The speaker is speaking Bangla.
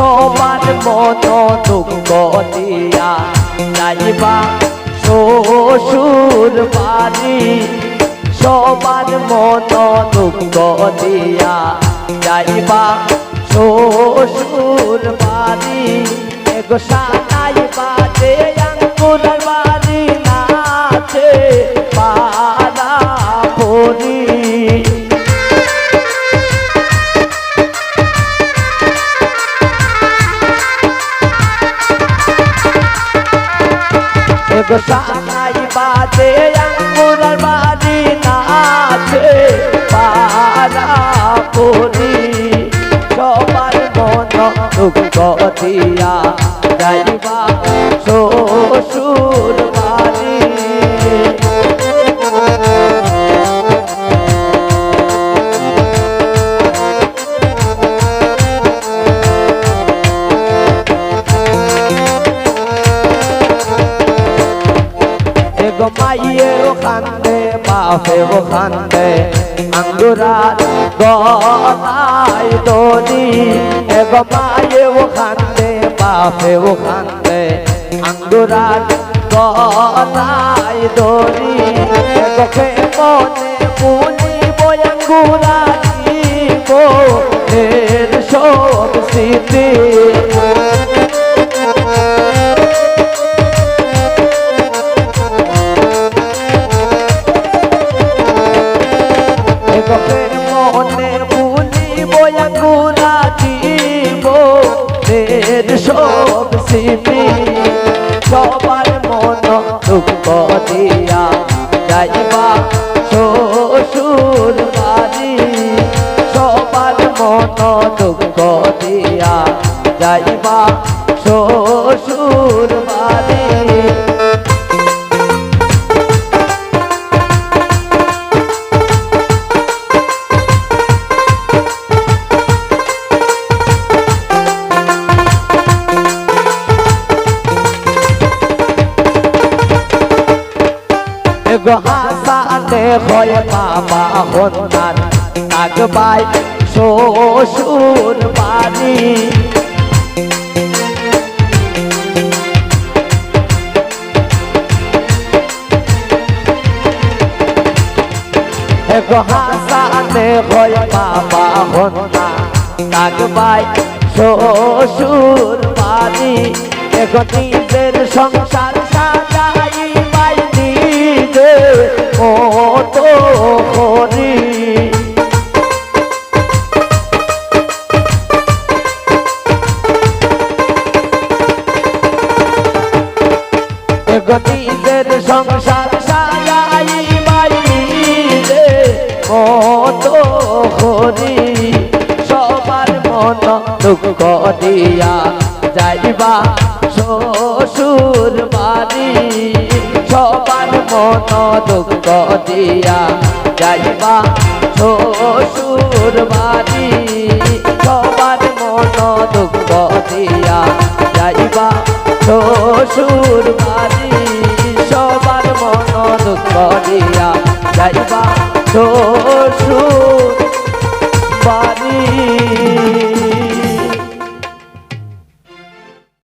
সবার মত দুঃখ দিয়া যাইবা শ্বশুর বাড়ি। সবার মত দুঃখ দিয়া যাইবা শ্বশুর বাড়ি। এগো সানাই এগো সানাই বাজে আঙ্গুর বাড়ি নাচে পারা পরি এগো মাইয়ে ও কান্দে বাপে ও কান্দে আঙ্গুরার গলায় দলি এগো মাইয়ে ও কান্দে বাপে ও কান্দে আঙ্গুরার গলায় দলি এগো মনে বলিব আঙ্গুরা আঙ্গুরা দিব দের সব স্মৃতি সবার মন দুঃখ দিয়া যাইবা শ্বশুর বাড়ি সবার মন দুঃখ দিয়া যাইবা শ্বশুর বাড়ি এগো হয় বাবা হন্যার নাগবাই শ্বশুর বাড়ি এগো হয় বাবা হন্যা নাগবাই শ্বশুর বাড়ি এগো সংসার নিজের সংসার সাজাই নিজে কত করি, সবার মন দুঃখ দিয়া যাইবা শ্বশুর বাড়ি। সবার মন দুঃখ দিয়া যাইবা শ্বশুর বাড়ি। সবার মন দুঃখ দিয়া যাইবা শ্বশুর বাড়ি। যাইবা শ্বশুর